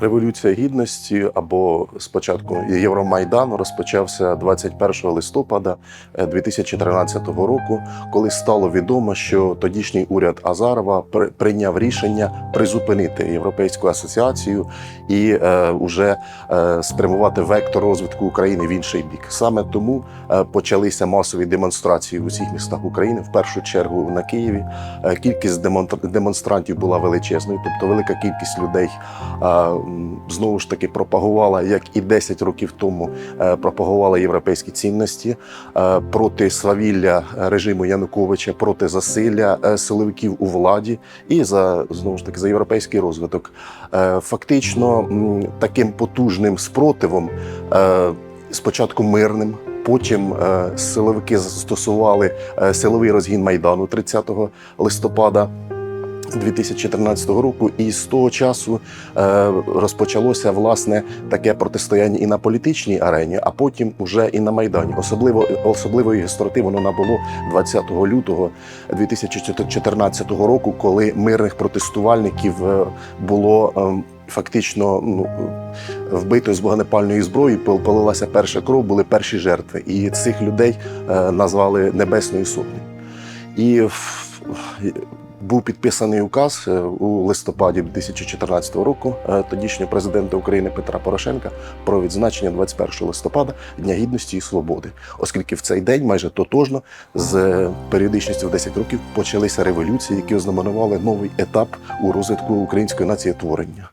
Революція гідності або спочатку Євромайдан розпочався 21 листопада е, 2013 року, коли стало відомо, що тодішній уряд Азарова при- прийняв рішення призупинити європейську асоціацію і е, уже е, спрямувати вектор розвитку України в інший бік. Саме тому е, почалися масові демонстрації в усіх містах України, в першу чергу на Києві. Е, Кількість демонстрантів була величезною, тобто велика кількість людей е, знову ж таки пропагувала, як і 10 років тому е, пропагувала європейські цінності е, проти свавілля режиму Януковича, проти засилля е, силовиків у владі і за знову ж таки за європейський розвиток. Фактично таким потужним спротивом, спочатку мирним. Потім силовики застосували силовий розгін майдану 30 листопада 2014 року, і з того часу е, розпочалося власне таке протистояння і на політичній арені, а потім уже і на майдані. Особливо особливої гостроти воно набуло 20 лютого 2014 року, коли мирних протестувальників е, було. е, Фактично ну, вбито з вогнепальної зброї, пол- полилася перша кров, були перші жертви. І цих людей е, назвали Небесною Сотнею. І був підписаний указ е, у листопаді 2014 року е, тодішнього президента України Петра Порошенка про відзначення 21 листопада Дня гідності і свободи, оскільки в цей день майже тотожно з е, періодичністю в 10 років почалися революції, які ознаменували новий етап у розвитку української націєтворення.